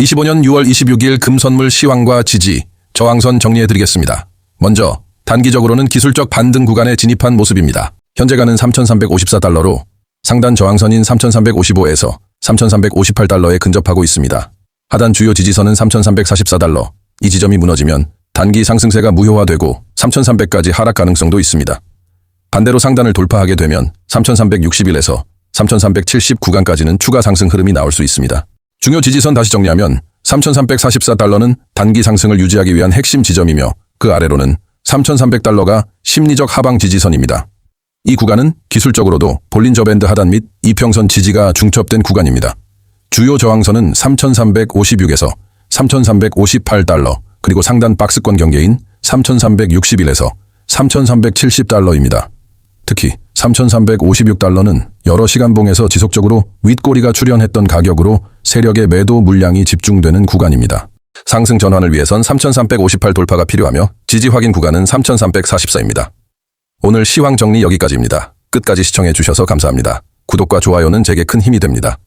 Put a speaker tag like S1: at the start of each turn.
S1: 25년 6월 26일 금선물 시황과 지지, 저항선 정리해드리겠습니다. 먼저 단기적으로는 기술적 반등 구간에 진입한 모습입니다. 현재 가는 3,354달러로 상단 저항선인 3,355에서 3,358달러에 근접하고 있습니다. 하단 주요 지지선은 3,344달러. 이 지점이 무너지면 단기 상승세가 무효화되고 3,300까지 하락 가능성도 있습니다. 반대로 상단을 돌파하게 되면 3,361에서 3,370 구간까지는 추가 상승 흐름이 나올 수 있습니다. 중요 지지선 다시 정리하면 3,344달러는 단기 상승을 유지하기 위한 핵심 지점이며 그 아래로는 3,300달러가 심리적 하방 지지선입니다. 이 구간은 기술적으로도 볼린저 밴드 하단 및 이평선 지지가 중첩된 구간입니다. 주요 저항선은 3,356에서 3,358달러, 그리고 상단 박스권 경계인 3,361에서 3,370달러입니다. 특히 3,356달러는 여러 시간봉에서 지속적으로 윗꼬리가 출현했던 가격으로 세력의 매도 물량이 집중되는 구간입니다. 상승 전환을 위해선 3,358 돌파가 필요하며 지지 확인 구간은 3,344입니다. 오늘 시황 정리 여기까지입니다. 끝까지 시청해 주셔서 감사합니다. 구독과 좋아요는 제게 큰 힘이 됩니다.